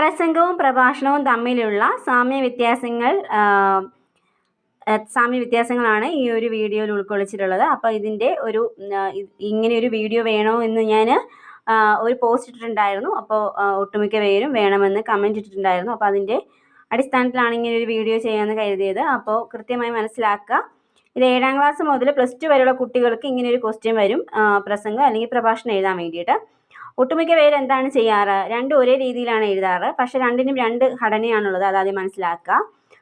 പ്രസംഗവും പ്രഭാഷണവും തമ്മിലുള്ള സാമ്യ വ്യത്യാസങ്ങൾ സാമ്യ വ്യത്യാസങ്ങളാണ് ഈ ഒരു വീഡിയോയിൽ ഉൾക്കൊള്ളിച്ചിട്ടുള്ളത്. അപ്പോൾ ഇതിന്റെ ഒരു ഇങ്ങനെ ഒരു വീഡിയോ വേണോ എന്ന് ഞാൻ ഒരു പോസ്റ്റ് ഇട്ടിട്ടുണ്ടായിരുന്നു. അപ്പോൾ ഒട്ടുമിക്ക പേരും വേണമെന്ന് കമന്റ് ഇട്ടിട്ടുണ്ടായിരുന്നു. അപ്പോൾ അതിന്റെ അടിസ്ഥാനത്തിലാണ് ഇങ്ങനെ ഒരു വീഡിയോ ചെയ്യാമെന്ന് കരുതിയത്. അപ്പോൾ കൃത്യമായി മനസ്സിലാക്കുക. ഇത് ഏഴാം ക്ലാസ് മുതൽ പ്ലസ് ടു വരെയുള്ള കുട്ടികൾക്ക് ഇങ്ങനെ ഒരു ക്വസ്റ്റ്യൻ വരും. പ്രസംഗം അല്ലെങ്കിൽ പ്രഭാഷണം എഴുതാൻ വേണ്ടിയിട്ട്. ഒട്ടുമിക്ക പേര് എന്താണ് ചെയ്യാറ്? രണ്ടും ഒരേ രീതിയിലാണ് എഴുതാറ്. പക്ഷെ രണ്ടിനും രണ്ട് ഘടനയാണുള്ളത്. അതാദ്യം മനസ്സിലാക്കുക.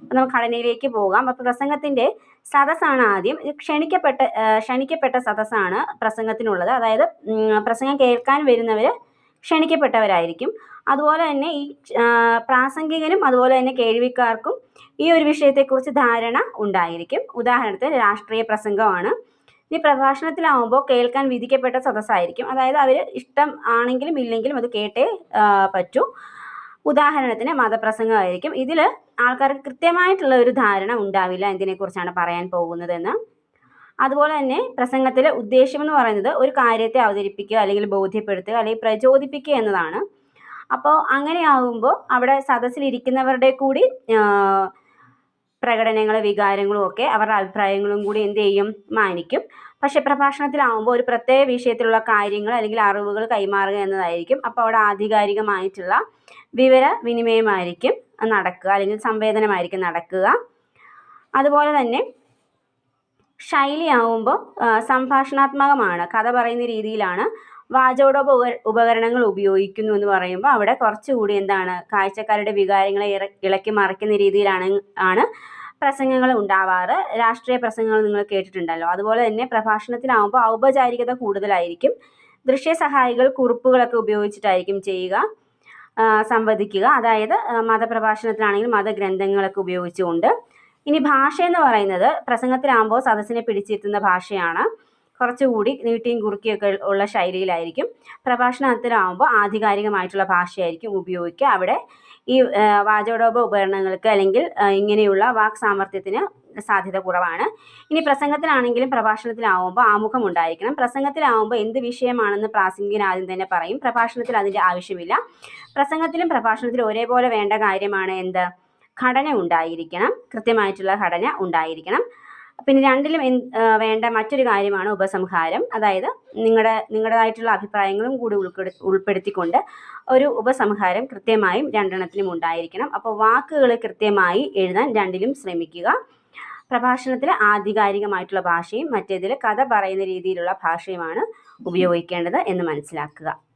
അപ്പം നമുക്ക് ഘടനയിലേക്ക് പോകാം. അപ്പോൾ പ്രസംഗത്തിന്റെ സദസ്സാണ് ആദ്യം. ക്ഷണിക്കപ്പെട്ട ക്ഷണിക്കപ്പെട്ട സദസ്സാണ് പ്രസംഗത്തിനുള്ളത്. അതായത് പ്രസംഗം കേൾക്കാൻ വരുന്നവർ ക്ഷണിക്കപ്പെട്ടവരായിരിക്കും. അതുപോലെ തന്നെ ഈ പ്രാസംഗികനും അതുപോലെ തന്നെ കേൾവിക്കാർക്കും ഈ ഒരു വിഷയത്തെക്കുറിച്ച് ധാരണ ഉണ്ടായിരിക്കും. ഉദാഹരണത്തിന് രാഷ്ട്രീയ പ്രസംഗമാണ്. ഇനി പ്രഭാഷണത്തിലാവുമ്പോൾ കേൾക്കാൻ വിധിക്കപ്പെട്ട സദസ്സായിരിക്കും. അതായത് അവർ ഇഷ്ടം ആണെങ്കിലും ഇല്ലെങ്കിലും അത് കേട്ടേ പറ്റൂ. ഉദാഹരണത്തിന് മതപ്രസംഗമായിരിക്കും. ഇതിൽ ആൾക്കാർക്ക് കൃത്യമായിട്ടുള്ള ഒരു ധാരണ ഉണ്ടാവില്ല എന്തിനെക്കുറിച്ചാണ് പറയാൻ പോകുന്നതെന്ന്. അതുപോലെ തന്നെ പ്രസംഗത്തിലെ ഉദ്ദേശം എന്ന് പറയുന്നത് ഒരു കാര്യത്തെ അവതരിപ്പിക്കുക അല്ലെങ്കിൽ ബോധ്യപ്പെടുത്തുക അല്ലെങ്കിൽ പ്രചോദിപ്പിക്കുക എന്നതാണ്. അപ്പോൾ അങ്ങനെയാകുമ്പോൾ അവിടെ സദസ്സിലിരിക്കുന്നവരുടെ കൂടി പ്രകടനങ്ങൾ വികാരങ്ങളും ഒക്കെ അവരുടെ അഭിപ്രായങ്ങളും കൂടി എന്ത് ചെയ്യും? മാനിക്കും. പക്ഷേ പ്രഭാഷണത്തിലാവുമ്പോൾ ഒരു പ്രത്യേക വിഷയത്തിലുള്ള കാര്യങ്ങൾ അല്ലെങ്കിൽ അറിവുകൾ കൈമാറുക എന്നതായിരിക്കും. അപ്പോൾ അവിടെ ആധികാരികമായിട്ടുള്ള വിവര വിനിമയമായിരിക്കും നടക്കുക അല്ലെങ്കിൽ സംവേദനമായിരിക്കും നടക്കുക. അതുപോലെ തന്നെ ശൈലിയാവുമ്പോൾ സംഭാഷണാത്മകമാണ്. കഥ പറയുന്ന രീതിയിലാണ് വാചോടോപ ഉപകരണങ്ങൾ ഉപയോഗിക്കുന്നു എന്ന് പറയുമ്പോൾ അവിടെ കുറച്ചുകൂടി എന്താണ് കാഴ്ചക്കാരുടെ വികാരങ്ങളെ ഇളക്കി മറിക്കുന്ന രീതിയിലാണ് ആണ് പ്രസംഗങ്ങൾ ഉണ്ടാവാറ്. രാഷ്ട്രീയ പ്രസംഗങ്ങൾ നിങ്ങൾ കേട്ടിട്ടുണ്ടല്ലോ. അതുപോലെ തന്നെ പ്രഭാഷണത്തിലാവുമ്പോൾ ഔപചാരികത കൂടുതലായിരിക്കും. ദൃശ്യ സഹായികൾ കുറിപ്പുകളൊക്കെ ഉപയോഗിച്ചിട്ടായിരിക്കും ചെയ്യുക സംവദിക്കുക. അതായത് മതപ്രഭാഷണത്തിലാണെങ്കിൽ മതഗ്രന്ഥങ്ങളൊക്കെ ഉപയോഗിച്ചുകൊണ്ട് ഇനി ഭാഷ എന്ന് പറയുന്നത് പ്രസംഗത്തിലാകുമ്പോൾ സദസ്സിനെ പിടിച്ചിരുത്തുന്ന ഭാഷയാണ്. കുറച്ചുകൂടി നീട്ടിയും കുറുക്കിയൊക്കെ ഉള്ള ശൈലിയിലായിരിക്കും. പ്രഭാഷണത്തിലാകുമ്പോൾ ആധികാരികമായിട്ടുള്ള ഭാഷയായിരിക്കും ഉപയോഗിക്കുക. അവിടെ ഈ വാചോടോപ ഉപകരണങ്ങൾക്ക് അല്ലെങ്കിൽ ഇങ്ങനെയുള്ള വാക് സാമർഥ്യത്തിന് സാധ്യത കുറവാണ്. ഇനി പ്രസംഗത്തിലാണെങ്കിലും പ്രഭാഷണത്തിലാവുമ്പോൾ ആമുഖം ഉണ്ടായിരിക്കണം. പ്രസംഗത്തിലാവുമ്പോൾ എന്ത് വിഷയമാണെന്ന് പ്രാസംഗികൻ ആദ്യം തന്നെ പറയും. പ്രഭാഷണത്തിൽ അതിന്റെ ആവശ്യമില്ല. പ്രസംഗത്തിലും പ്രഭാഷണത്തിലും ഒരേപോലെ വേണ്ട കാര്യമാണ് എന്ത്? ഘടന ഉണ്ടായിരിക്കണം. കൃത്യമായിട്ടുള്ള ഘടന ഉണ്ടായിരിക്കണം. പിന്നെ രണ്ടിലും വേണ്ട മറ്റൊരു കാര്യമാണ് ഉപസംഹാരം. അതായത് നിങ്ങളുടെ നിങ്ങളുടേതായിട്ടുള്ള അഭിപ്രായങ്ങളും കൂടി ഉൾപ്പെടു ഉൾപ്പെടുത്തിക്കൊണ്ട് ഒരു ഉപസംഹാരം കൃത്യമായും രണ്ടെണ്ണത്തിലും ഉണ്ടായിരിക്കണം. അപ്പോൾ വാക്കുകൾ കൃത്യമായി എഴുതാൻ രണ്ടിലും ശ്രമിക്കുക. പ്രഭാഷണത്തിലെ ആധികാരികമായിട്ടുള്ള ഭാഷയും മറ്റേതിൽ കഥ പറയുന്ന രീതിയിലുള്ള ഭാഷയുമാണ് ഉപയോഗിക്കേണ്ടത് എന്ന് മനസ്സിലാക്കുക.